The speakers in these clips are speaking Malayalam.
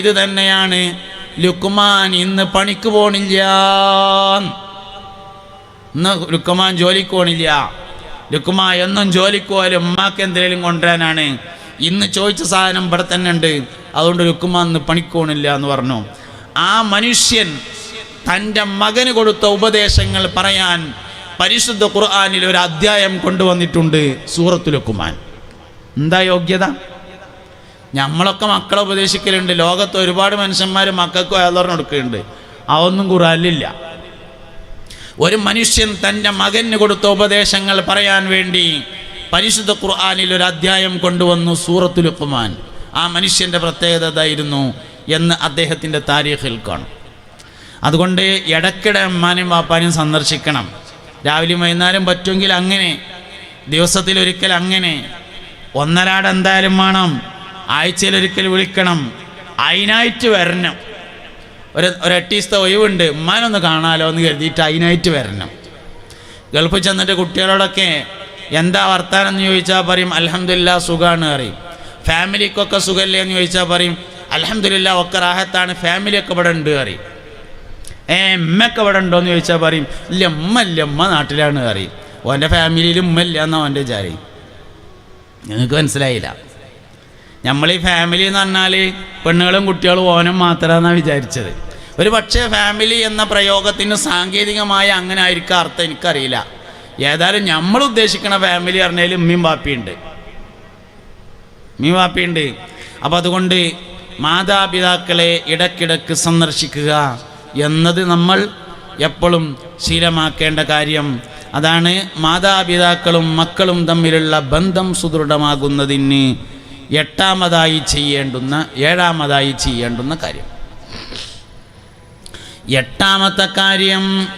ഇത് തന്നെയാണ് ലുക്കുമാൻ ഇന്ന് പണിക്ക് പോണില്ല. ഇന്ന് ലുക്കുമാൻ ജോലിക്ക് പോണില്ല. ലുക്കുമാ എന്നും ജോലിക്ക് പോയാലും ഉമ്മാക്ക് എന്തെങ്കിലും കൊണ്ടുവരാനാണ്. ഇന്ന് ചോദിച്ച സാധനം ഇവിടെ തന്നെ ഉണ്ട്. അതുകൊണ്ട് ലുക്കുമാൻ ഇന്ന് പണിക്ക് പോണില്ല എന്ന് പറഞ്ഞു. ആ മനുഷ്യൻ തന്റെ മകന് കൊടുത്ത ഉപദേശങ്ങൾ പറയാൻ പരിശുദ്ധ ഖുർആാനിൽ ഒരു അധ്യായം കൊണ്ടുവന്നിട്ടുണ്ട് സൂറത്തു ലുക്കുമാൻ എന്താ യോഗ്യത? നമ്മളൊക്കെ മക്കളെ ഉപദേശിക്കലുണ്ട്. ലോകത്ത് ഒരുപാട് മനുഷ്യന്മാർ മക്കൾക്ക് വേദറിന് കൊടുക്കുന്നുണ്ട്. അതൊന്നും ഖുറാനിലില്ല ഒരു മനുഷ്യൻ തന്റെ മകന് കൊടുത്ത ഉപദേശങ്ങൾ പറയാൻ വേണ്ടി പരിശുദ്ധ ഖുർആാനിൽ ഒരു അധ്യായം കൊണ്ടുവന്നു സൂറത്തുൽ ഉഖ്മാൻ ആ മനുഷ്യന്റെ പ്രത്യേകത ഇതായിരുന്നു എന്ന് അദ്ദേഹത്തിന്റെ താരീഖിൽ കാണും. അതുകൊണ്ട് ഇടയ്ക്കിടെ അമ്മാനും വാപ്പാനും സന്ദർശിക്കണം. രാവിലെ വൈകുന്നേരം പറ്റുമെങ്കിൽ അങ്ങനെ ദിവസത്തിലൊരിക്കൽ അങ്ങനെ. ഒന്നരാടെന്തായാലും വേണം. ആഴ്ചയിലൊരിക്കൽ വിളിക്കണം. അതിനായിട്ട് വരണം. ഒരു ഒരു ദിവസത്തെ ഒഴിവുണ്ട്. ഉമ്മാനൊന്ന് കാണാലോ എന്ന് കരുതിയിട്ട് അതിനായിട്ട് വരണം. ഗൾഫ് ചെന്നിട്ട് കുട്ടികളോടൊക്കെ എന്താ വർത്താനം എന്ന് ചോദിച്ചാൽ പറയും അലഹമില്ല സുഖമാണ് പറയും. ഫാമിലിക്കൊക്കെ സുഖമല്ലേ എന്ന് ചോദിച്ചാൽ പറയും അലഹമില്ല ഒക്കെ റാഹത്താണ്. ഫാമിലിയൊക്കെ ഇവിടെ ഉണ്ട് പറയും. ഏ ഉമ്മയൊക്കെ ഇവിടെ ഉണ്ടോ എന്ന് ചോദിച്ചാൽ പറയും ഇല്ല ഉമ്മ ഇല്ല ഉമ്മ നാട്ടിലാണ് പറയും. ഓന്റെ ഫാമിലിയിൽ ഉമ്മ ഇല്ല എന്നാ ഓന്റെ വിചാരം. നിങ്ങൾക്ക് മനസ്സിലായില്ല. നമ്മൾ ഈ ഫാമിലി എന്ന് പറഞ്ഞാൽ പെണ്ണുകളും കുട്ടികളും ഓനും മാത്രമാണെന്നാണ് വിചാരിച്ചത്. ഒരു പക്ഷേ ഫാമിലി എന്ന പ്രയോഗത്തിന് സാങ്കേതികമായ അങ്ങനെ ആയിരിക്കും അർത്ഥം എനിക്കറിയില്ല. ഏതായാലും നമ്മൾ ഉദ്ദേശിക്കുന്ന ഫാമിലി പറഞ്ഞാൽ ഉമ്മയും വാപ്പിയുണ്ട് ഉമ്മയും വാപ്പിയുണ്ട് അപ്പം അതുകൊണ്ട് മാതാപിതാക്കളെ ഇടക്കിടക്ക് സന്ദർശിക്കുക എന്നത് നമ്മൾ എപ്പോഴും ശീലമാക്കേണ്ട കാര്യം. അതാണ് മാതാപിതാക്കളും മക്കളും തമ്മിലുള്ള ബന്ധം സുദൃഢമാകുന്നതിന് എട്ടാമതായി ചെയ്യേണ്ടുന്ന ഏഴാമതായി ചെയ്യേണ്ടുന്ന കാര്യം. എട്ടാമത്തെ കാര്യം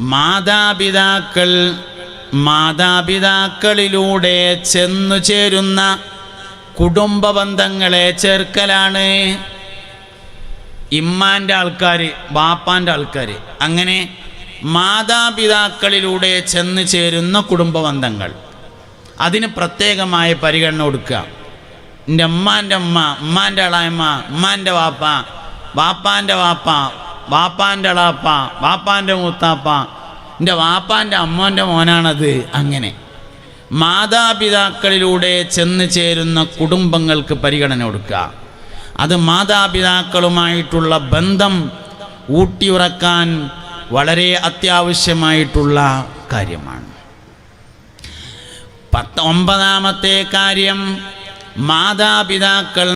മാതാപിതാക്കൾ മാതാപിതാക്കളിലൂടെ ചെന്നു ചേരുന്ന കുടുംബ ബന്ധങ്ങളെ ചേർക്കലാണ്. ഇമ്മാന്റെ ആൾക്കാർ ബാപ്പാന്റെ ആൾക്കാർ അങ്ങനെ മാതാപിതാക്കളിലൂടെ ചെന്നു ചേരുന്ന കുടുംബ ബന്ധങ്ങൾ. അതിന് പ്രത്യേകമായ പരിഗണന കൊടുക്കുക. എന്റെ അമ്മാന്റെ അമ്മ ഉമ്മാന്റെ അളായമ്മ ഉമ്മാന്റെ വാപ്പ വാപ്പാന്റെ വാപ്പ വാപ്പാന്റെ അളാപ്പ വാപ്പാന്റെ മൂത്താപ്പ എന്റെ വാപ്പാന്റെ അമ്മന്റെ മോനാണത് അങ്ങനെ. മാതാപിതാക്കളിലൂടെ ചെന്ന് ചേരുന്ന കുടുംബങ്ങൾക്ക് പരിഗണന കൊടുക്കുക. അത് മാതാപിതാക്കളുമായിട്ടുള്ള ബന്ധം ഊട്ടിയുറക്കാൻ വളരെ അത്യാവശ്യമായിട്ടുള്ള കാര്യമാണ്. പത്ത് ഒമ്പതാമത്തെ കാര്യം മാതാപിതാക്കൾ